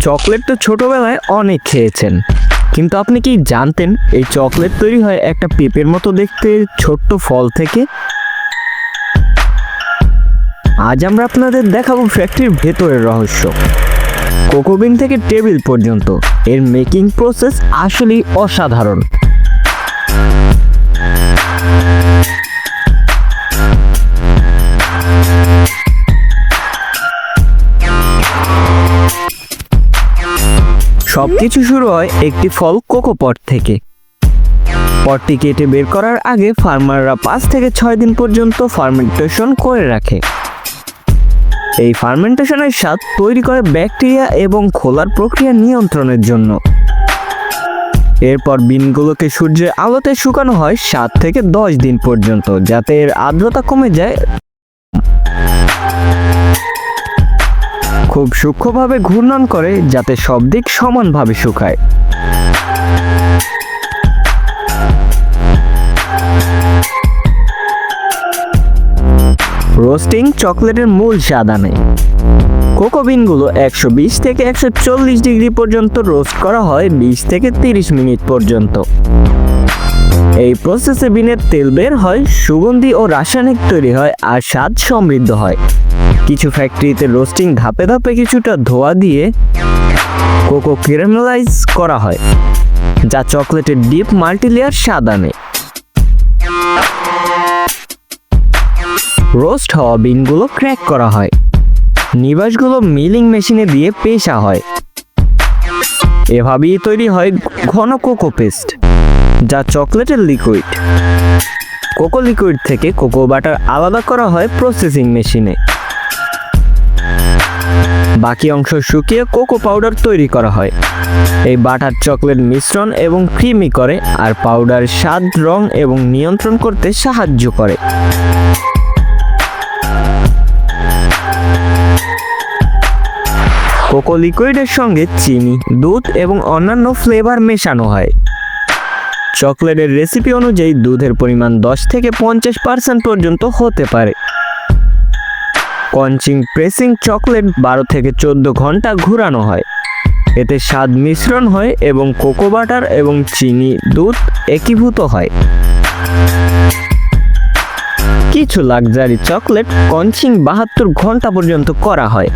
Chocolate তো ছোটোবেলায় অনেক খেয়েছেন। কিন্তু আপনি কি জানতেন এই চকলেট তৈরি হয় একটা পেঁপের মতো দেখতে ছোট্ট ফল থেকে? আজ আমরা আপনাদের দেখাবো ফ্যাক্টরির ভেতরের রহস্য। কোকোবিন থেকে টেবিল পর্যন্ত। এর মেকিং প্রসেস আসলেই অসাধারণ। সবকিছু শুরু হয় একটি ফল কোকোপট থেকে। পটটি কেটে বের করার আগে ফার্মাররা পাঁচ থেকে ছয় দিন পর্যন্ত ফার্মেন্টেশন করে রাখে। এই ফার্মেন্টেশনের স্বাদ তৈরি করে ব্যাকটেরিয়া এবং খোলার প্রক্রিয়া নিয়ন্ত্রণের জন্য। এরপর বিনগুলোকে সূর্যের আলোতে শুকানো হয় সাত থেকে দশ দিন পর্যন্ত, যাতে এর আর্দ্রতা কমে যায় খুব সূক্ষ্মভাবে ঘূর্ণন করে যাতে সব দিক সমানভাবে শুকায়। রোস্টিং চকলেটের মূল স্বাদ আনে। কোকো বিনগুলো একশো বিশ থেকে একশো চল্লিশ ডিগ্রি পর্যন্ত রোস্ট করা হয় বিশ থেকে তিরিশ মিনিট পর্যন্ত। এই প্রসেসে বিনের তেল বের হয়, সুগন্ধি ও রাসায়নিক তৈরি হয় আর স্বাদ সমৃদ্ধ হয়। কিছু ফ্যাক্টরিতে রোস্টিং ধাপে ধাপে কিছুটা ধোয়া দিয়ে কোকো ক্যারামেলাইজ করা হয়, যা চকলেটের ডিপ মাল্টিলেয়ার স্বাদ আনে। রোস্ট হওয়া বিনগুলো ক্র্যাক করা হয়। নিবাসগুলো মিলিং মেশিনে দিয়ে পেশা হয়। এভাবেই তৈরি হয় ঘন কোকো পেস্ট যা চকলেটের লিকুইড কোকো লিকুইড থেকে কোকো বাটার আলাদা করা হয় প্রসেসিং মেশিনে বাকি অংশ শুকিয়ে কোকো পাউডার তৈরি করা হয়। এই বাটার চকলেট মিশ্রণ এবং ক্রিমি করে আর পাউডার স্বাদ, রং এবং নিয়ন্ত্রণ করতে সাহায্য করে। কোকো লিকুইডের সঙ্গে চিনি, দুধ এবং অন্যান্য ফ্লেভার মেশানো হয়। চকলেটের রেসিপি অনুযায়ী দুধের পরিমাণ দশ থেকে পঞ্চাশ পার্সেন্ট পর্যন্ত হতে পারে। কঞ্চিং প্রেসিং চকলেট বারো থেকে চোদ্দ ঘণ্টা ঘোরানো হয়। এতে স্বাদ মিশ্রণ হয় এবং কোকো বাটার এবং চিনি দুধ একীভূত হয়। কিছু লাক্সারি চকলেট কঞ্চিং বাহাত্তর ঘণ্টা পর্যন্ত করা হয়,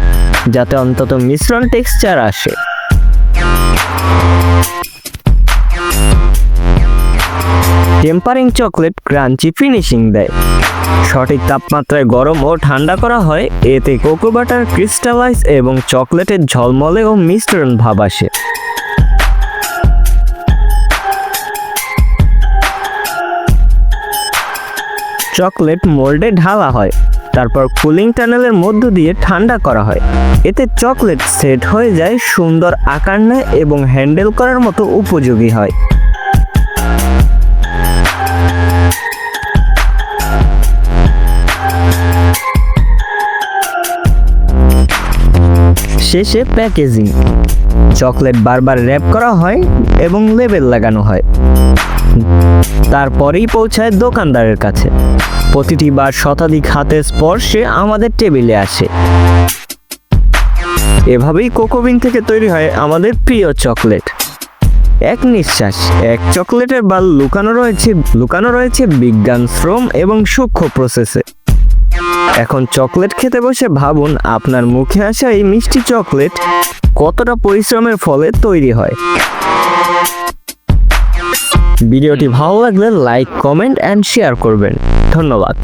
যাতে অন্তত মিশ্রণ টেক্সচার আসে। টেম্পারিং চকলেট ক্রাঞ্চি ফিনিশিং দেয়। সঠিক তাপমাত্রায় গরম ও ঠান্ডা করা হয়, এতে কোকো বাটার ক্রিস্টালাইজ এবং চকলেটের ঝলমলে ও মিশ্রণ ভাব আসে। চকলেট মোল্ডে ঢালা হয়, তারপর কুলিং টানেলের মধ্য দিয়ে ঠান্ডা করা হয়। এতে চকলেট সেট হয়ে যায় সুন্দর আকার নেয় এবং হ্যান্ডেল করার মতো উপযোগী হয়। শেষে প্যাকেজিং। চকলেট বারবার র্যাপ করা হয় এবং লেবেল লাগানো হয়। তারপরেই পৌঁছায় দোকানদারের কাছে। প্রতিটি বার শতাধিক হাতের স্পর্শে আমাদের টেবিলে আসে। এভাবেই কোকোবিন থেকে তৈরি হয় আমাদের প্রিয় চকলেট। এক নিঃশ্বাস, এক চকলেটের বাল লুকানো রয়েছে লুকানো রয়েছে বিজ্ঞান, শ্রম এবং সূক্ষ্ম প্রসেসে এখন চকলেট খেতে বসে ভাবুন আপনার মুখে আসা এই মিষ্টি চকলেট কতটা পরিশ্রমের ফলে তৈরি হয়। ভিডিওটি ভালো লাগলে লাইক, কমেন্ট অ্যান্ড শেয়ার করবেন। ধন্যবাদ।